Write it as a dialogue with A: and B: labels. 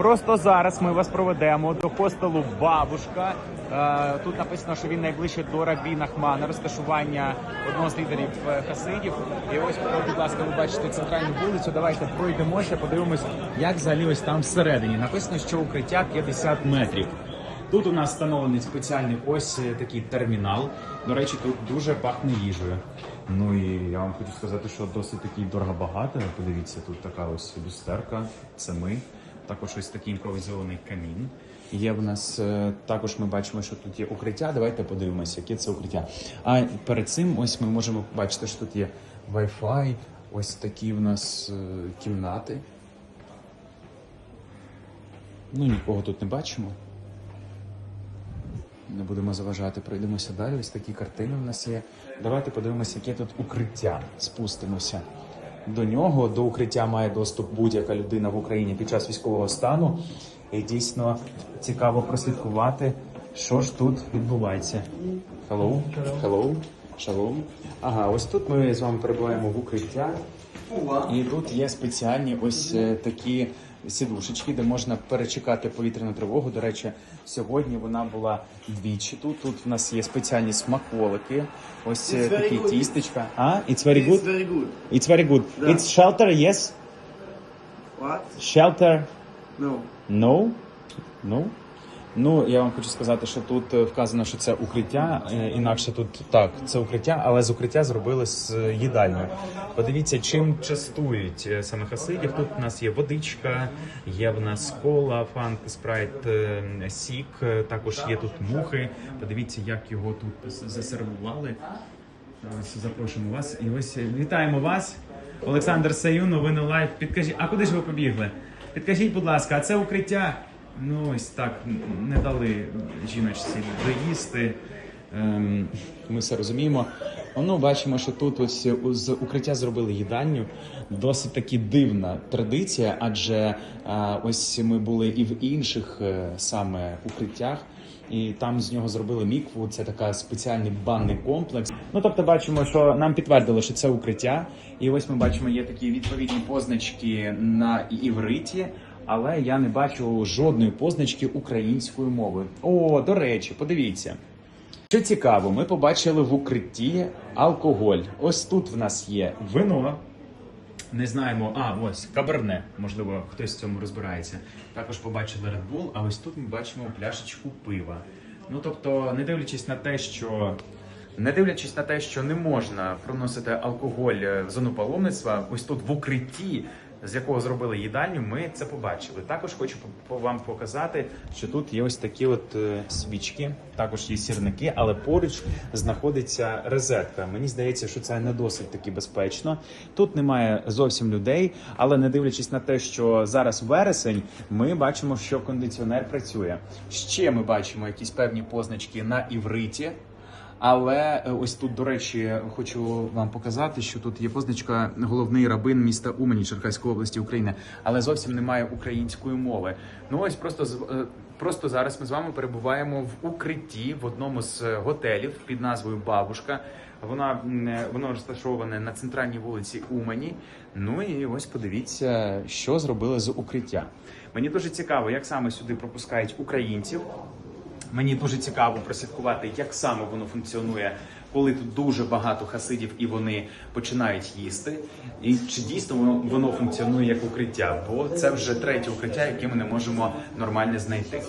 A: Просто зараз ми вас проведемо до хостелу Бабушка. Е, Тут написано, що він найближче до Рабі Нахмана, розташування одного з лідерів е, хасидів. І ось, будь ласка, ви бачите центральну вулицю. Давайте пройдемося, подивимось, як взагалі ось там всередині. Написано, що укриття 50 метрів. Тут у нас встановлений спеціальний ось е, такий термінал. До речі, тут дуже пахне їжею. Ну і я вам хочу сказати, що досить такий дорого-багато. Подивіться, тут така ось люстерка. Це ми. Також ось такий імпровізований камін. Є в нас е, також. Ми бачимо, що тут є укриття. Давайте подивимося, яке це укриття. А перед цим ось ми можемо побачити, що тут є Wi-Fi, ось такі в нас е, кімнати. Ну, нікого тут не бачимо. Не будемо заважати, пройдемося далі. Ось такі картини в нас є. Давайте подивимося, яке тут укриття. Спустимося до нього. До укриття має доступ будь-яка людина в Україні під час військового стану. І дійсно цікаво прослідкувати, що ж тут відбувається. Hello. Hello. Шалом. Ага, ось тут ми з вами перебуваємо в укриття. І тут є спеціальні ось е, такі сідушечки, де можна перечекати повітряну тривогу. До речі, сьогодні вона була двічі тут. Тут в нас є спеціальні смаколики. Ось е,
B: It's very
A: такі
B: good.
A: тістечка. А, it's very
B: It's
A: good?
B: very good.
A: It's very good.
B: Да.
A: It's shelter, yes?
B: What?
A: Shelter,
B: No.
A: no? No? Ну, я вам хочу сказати, що тут е, вказано, що це укриття. е, Інакше тут так, це укриття, але з укриття зробили з е, їдальною. Подивіться, чим частують саме хасидів. Тут у нас є водичка, є в нас кола, фант, спрайт, сік. Також є тут мухи. Подивіться, як його тут засервували. Ось запрошуємо вас. І ось вітаємо вас. Олександр Саю, новини лайв. Підкажіть, а куди ж ви побігли? Підкажіть, будь ласка, а це укриття? Ну ось так не дали жіночці доїсти. Ем, ми все розуміємо. Ну, бачимо, що тут ось з укриття зробили їдальню. Досить таки дивна традиція, адже а, ось ми були і в інших е, саме укриттях. І там з нього зробили мікву. Це така спеціальний банний комплекс. Ну тобто, бачимо, що нам підтвердили, що це укриття. І ось ми бачимо, є такі відповідні позначки на івриті, але я не бачу жодної позначки українською мовою. О, до речі, подивіться. Що цікаво, ми побачили в укритті алкоголь. Ось тут в нас є вино. Не знаємо, а ось каберне, можливо, хтось в цьому розбирається. Також побачили Red Bull, а ось тут ми бачимо пляшечку пива. Ну тобто, не дивлячись на те, що не дивлячись на те, що не можна проносити алкоголь е, в зону паломництва, ось тут в укритті, з якого зробили їдальню, ми це побачили. Також хочу вам показати, що тут є ось такі от е, свічки, також є сірники, але поруч знаходиться розетка. Мені здається, що це не досить таки безпечно. Тут немає зовсім людей, але не дивлячись на те, що зараз вересень, ми бачимо, що кондиціонер працює. Ще ми бачимо якісь певні позначки на івриті. Але е, ось тут, до речі, хочу вам показати, що тут є позначка головний рабин міста Умані Черкаської області України, але зовсім немає української мови. Ну ось просто е, просто зараз ми з вами перебуваємо в укритті в одному з е, готелів під назвою Бабушка. Вона воно розташоване на центральній вулиці Умані. Ну і ось подивіться, що зробили з укриття. Мені дуже цікаво, як саме сюди пропускають українців. Мені дуже цікаво прослідкувати, як саме воно функціонує, коли тут дуже багато хасидів і вони починають їсти. І чи дійсно воно, воно функціонує як укриття? Бо це вже третє укриття, яке ми не можемо нормально знайти.